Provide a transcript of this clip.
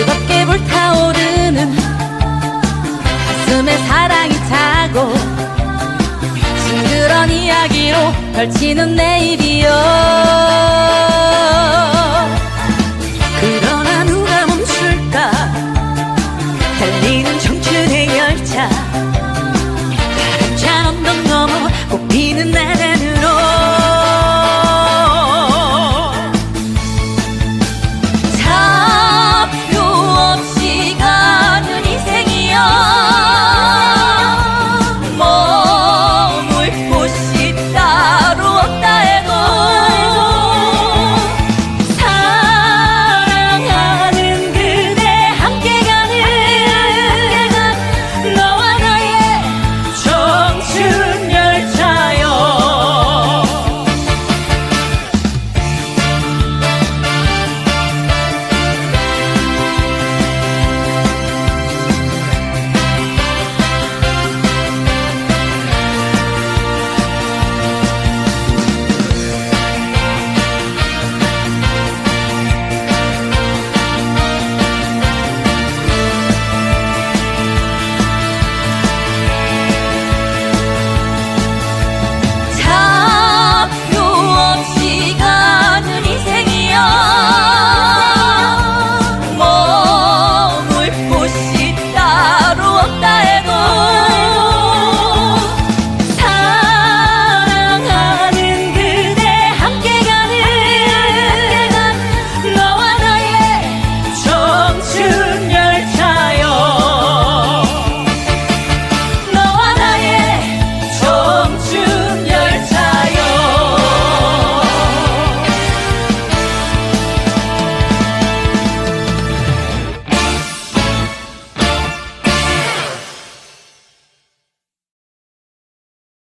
뜨겁게 불타오르는 가슴에 사랑이 차고 싱그런 이야기로 펼치는 내일이요.